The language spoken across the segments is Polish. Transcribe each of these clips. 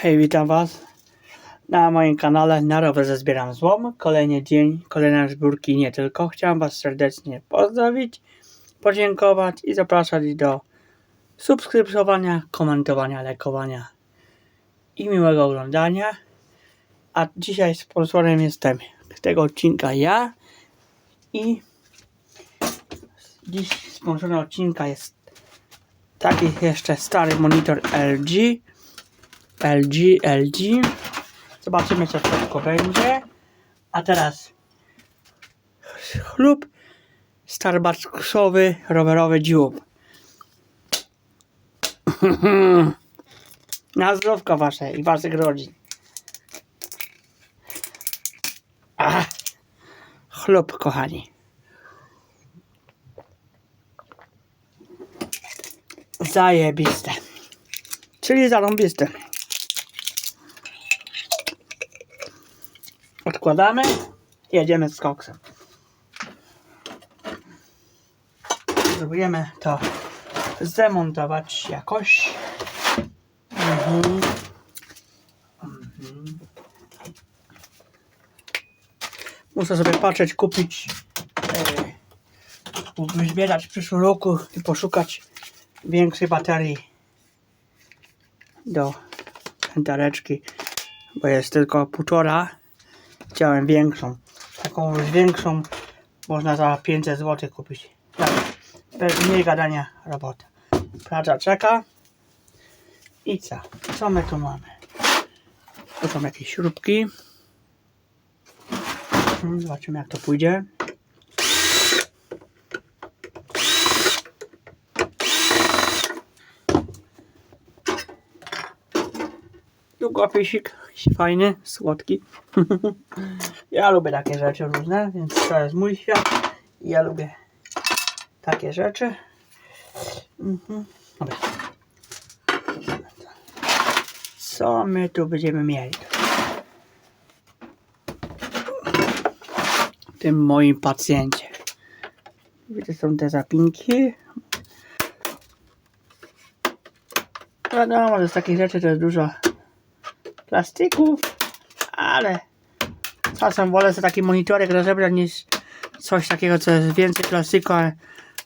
Hej, witam Was na moim kanale Na rowerze zbieram złom. Kolejny dzień, kolejne zbiórki nie tylko. Chciałem Was serdecznie pozdrowić, podziękować i zapraszać do subskrybowania, komentowania, lajkowania i miłego oglądania. A dzisiaj sponsorem jestem tego odcinka ja i dziś sponsorem odcinka jest taki jeszcze stary monitor LG LG, LG. Zobaczymy, co w środku będzie. A teraz chlub Starbucksowy rowerowy dziób. Na zdrówko wasze i waszych rodzin. Ach, chlub, kochani. Zajebiste. Czyli zarąbiste. Odkładamy. Jedziemy z koksem. Spróbujemy to zdemontować jakoś. Mhm. Mhm. Muszę sobie patrzeć, kupić, e, wyzbierać w przyszłym roku i poszukać większej baterii do pętareczki, bo jest tylko półtora. Chciałem większą. Taką już większą można za 500 zł kupić. Tak, bez mniej gadania robota. Praca czeka. I co? Co my tu mamy? Tu są jakieś śrubki. Hmm, Zobaczymy jak to pójdzie. Długopisik fajny, słodki. ja lubię takie rzeczy różne, więc to jest mój świat. Ja lubię takie rzeczy. Mhm. Dobra. Co my tu będziemy mieli? W tym moim pacjencie. Gdzie są te zapinki? Wiadomo, że z takich rzeczy to jest dużo plastików, ale czasem wolę sobie taki monitorek rozebrać niż coś takiego, co jest więcej plastiku, ale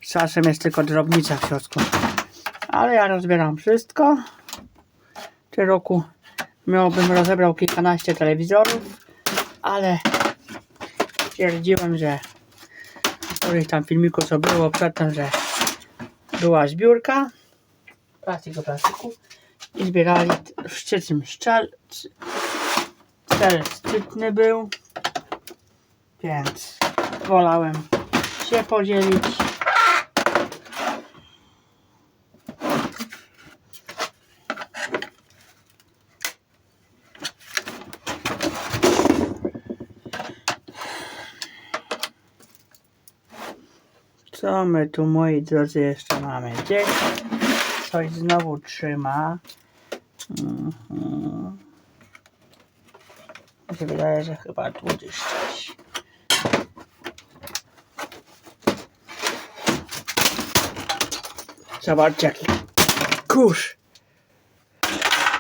czasem jest tylko drobnica w środku. Ale ja rozbieram wszystko. W tym roku miałbym rozebrał kilkanaście telewizorów, ale stwierdziłem, że w którymś tam filmiku co było przedtem, że była zbiórka plastik plastiku i zbierali szczytny szczel cel szczytny był więc wolałem się podzielić Co my tu moi drodzy jeszcze mamy? Gdzieś coś znowu trzyma. Mhm. Mi się wydaje, że chyba tu gdzieś coś. Zobaczcie jaki kurz.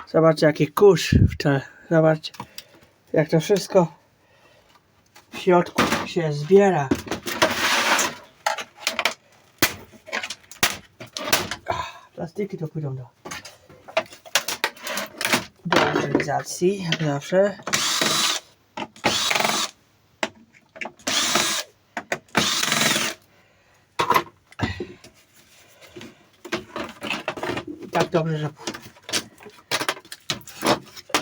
Zobaczcie jaki kurz w te. Zobaczcie jak to wszystko w środku się zbiera. Plastiki to pójdą do do utylizacji, jak zawsze. Tak dobrze, że,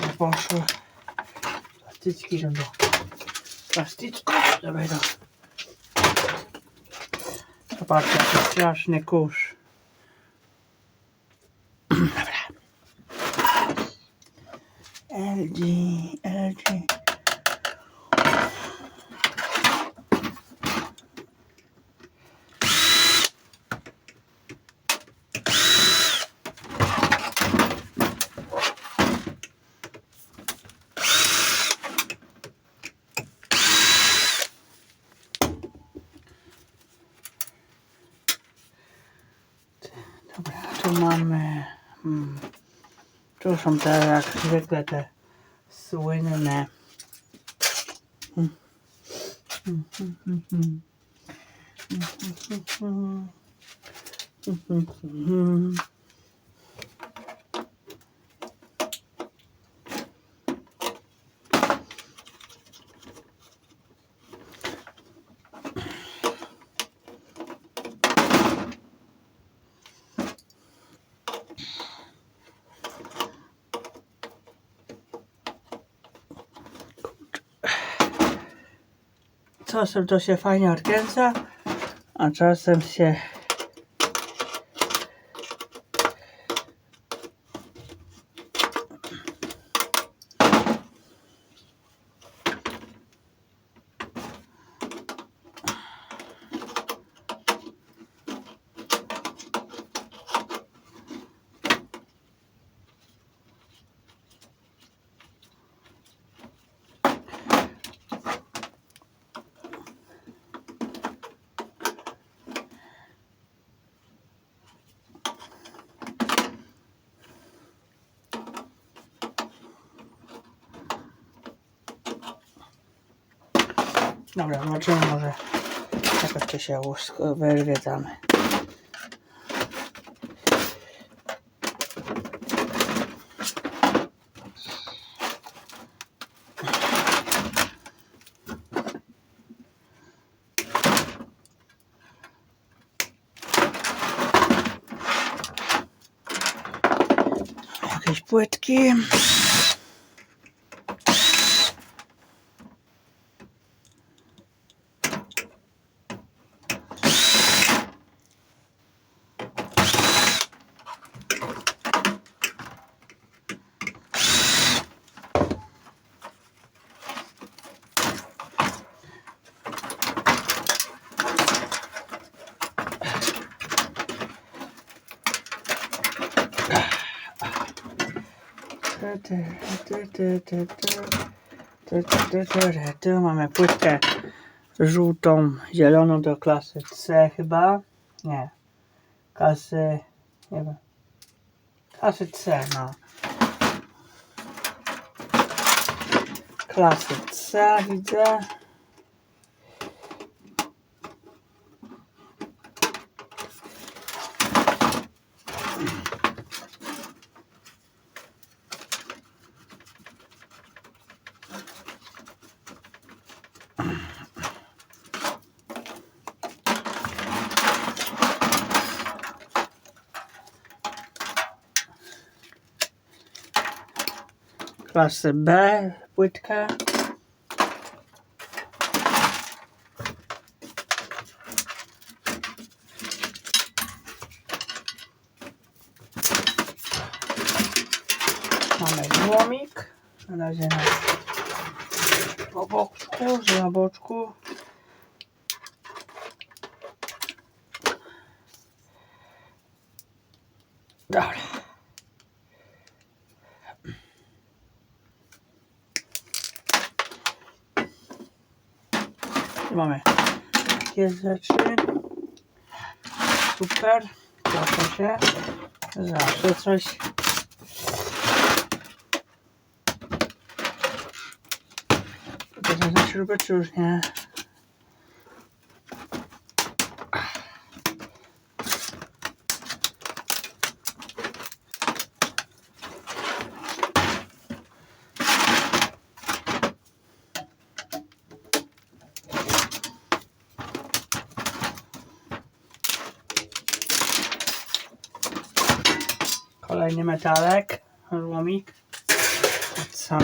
że poszło. Plastyczki idą do plastyczków, że będą. Zobaczcie, jaki straszny kurz. Dobra. LG, LG. Dobra, tu mamy. Hmm. Tu są te, jak zwykle, te słynne. Mm. Mm, Czasem to się fajnie odkręca, a czasem się Dobra, zobaczymy może jakoś to się wyrwie damy. Mamy płytkę żółtą, zieloną do klasy C chyba. Nie. Klasy. Nie wiem. Klasy C, no. Klasy C widzę. Klasy B, płytka. Mamy złomik. Na razie na po boczku, że na boczku. Dobra. Mamy takie rzeczy. Super. Proszę się. Zawsze coś. To za śrubę czy już nie? Kolejny metalek. Złomik. Co?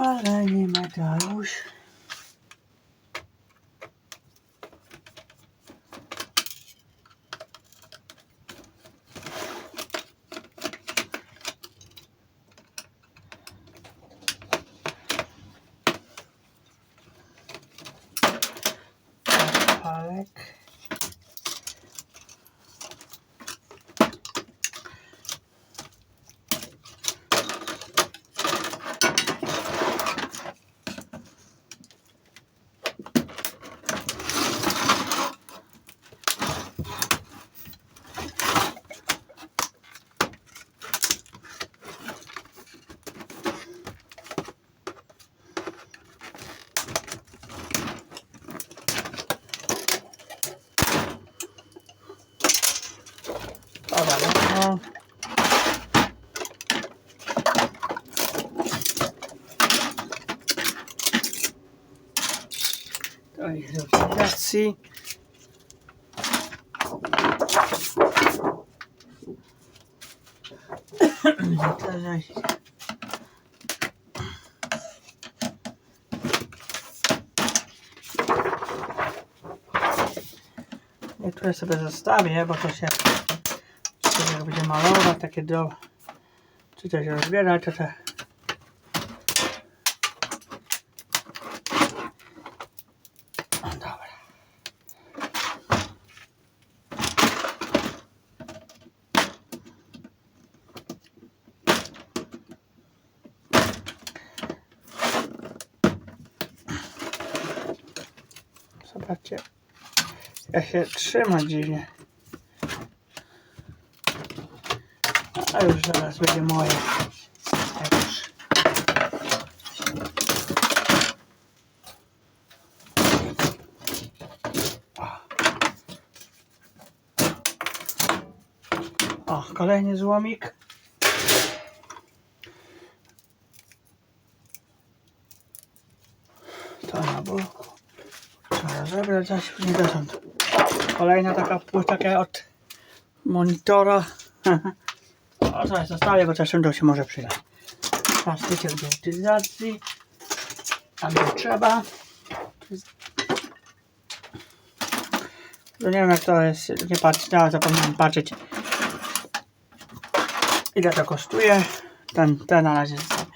Ay anneme davuş. To zaś- Niektóre sobie zostawię, bo to się to będzie malować, takie do czy coś rozbierać, to te O, Dobra. Zobaczcie, ja się trzyma dziwnie. A już zaraz będzie moje. Już. O, kolejny złomik. To na boku. Trzeba zebrać, zaś nie dotąd. Kolejna taka płyta od monitora. O, zaraz zostawię, bo to się może przydać. Plastyczek do utylizacji. Tam gdzie trzeba. No nie wiem jak to jest, nie patrzę, ja zapomniałem patrzeć ile to kosztuje. Ten, ten na razie jest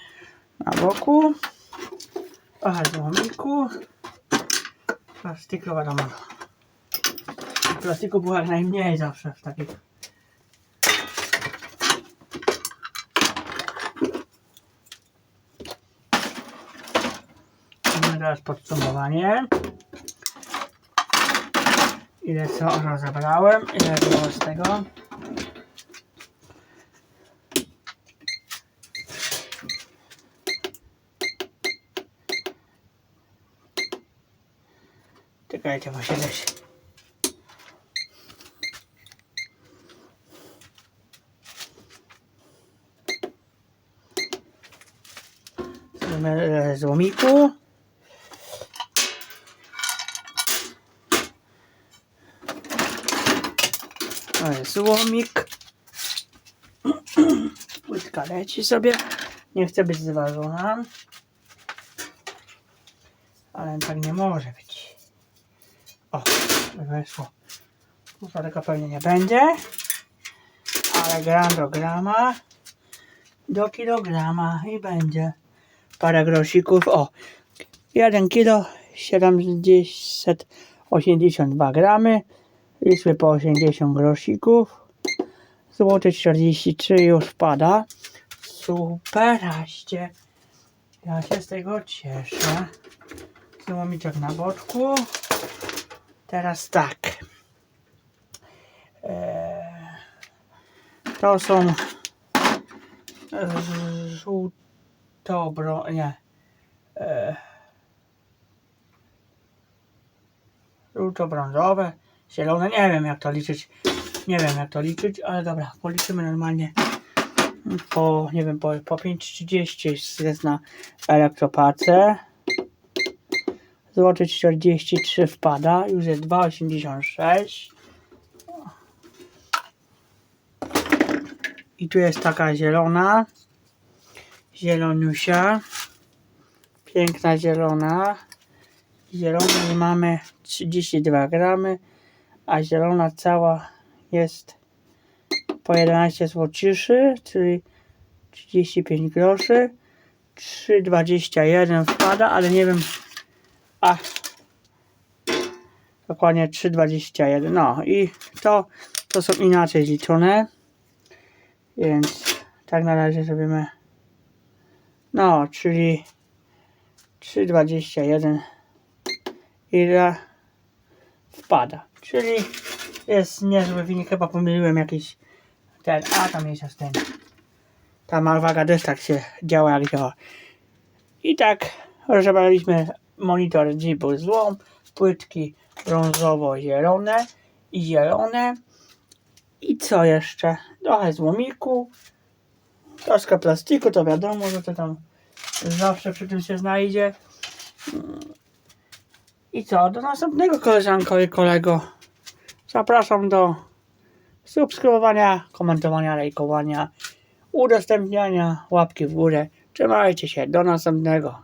na boku. Trochę złomiku. Plastiku wiadomo. Plastiku było najmniej zawsze w takich teraz podsumowanie. Ile co rozebrałem, ile było z tego. Czekajcie, właśnie gdzieś. Mamy złomiku. Złomik. Płytka leci sobie. Nie chce być zważona. Ale tak nie może być. O, wyszło. Tutaj tego pewnie nie będzie. Ale gram do grama. Do kilograma i będzie. Parę grosików. O, 1 kilo 782 gramy. Liczby po 80 grosików. Złoty 43 już wpada. Superaście. Ja się z tego cieszę. Złomiczek na boczku. Teraz tak. Eee, to są żółtobro... nie. Eee, żółto-brązowe, zielone, nie wiem jak to liczyć, nie wiem jak to liczyć, ale dobra, policzymy normalnie po, nie wiem, po, po 5,30 jest na elektropace. Złoty 43 wpada, już jest 2,86. I tu jest taka zielona, zieloniusia, piękna zielona. Zielonej mamy 32 gramy, a zielona cała jest po 11 złociszy, czyli 35 groszy. 3,21 wpada, ale nie wiem, a dokładnie 3,21. No i to, to są inaczej zliczone, więc tak na razie zrobimy. No, czyli 3,21 ile wpada. Czyli jest niezły wynik, chyba pomyliłem jakiś ten, a tam jest ten. Ta malwaga też tak się działa jak działa. I tak rozebraliśmy monitor Jeepu złom, płytki brązowo-zielone i zielone I co jeszcze? Trochę złomiku. Troszkę plastiku, to wiadomo, że to tam zawsze przy tym się znajdzie. I co? Do następnego koleżanko i kolego. Zapraszam do subskrybowania, komentowania, lajkowania, udostępniania, łapki w górę. Trzymajcie się, do następnego.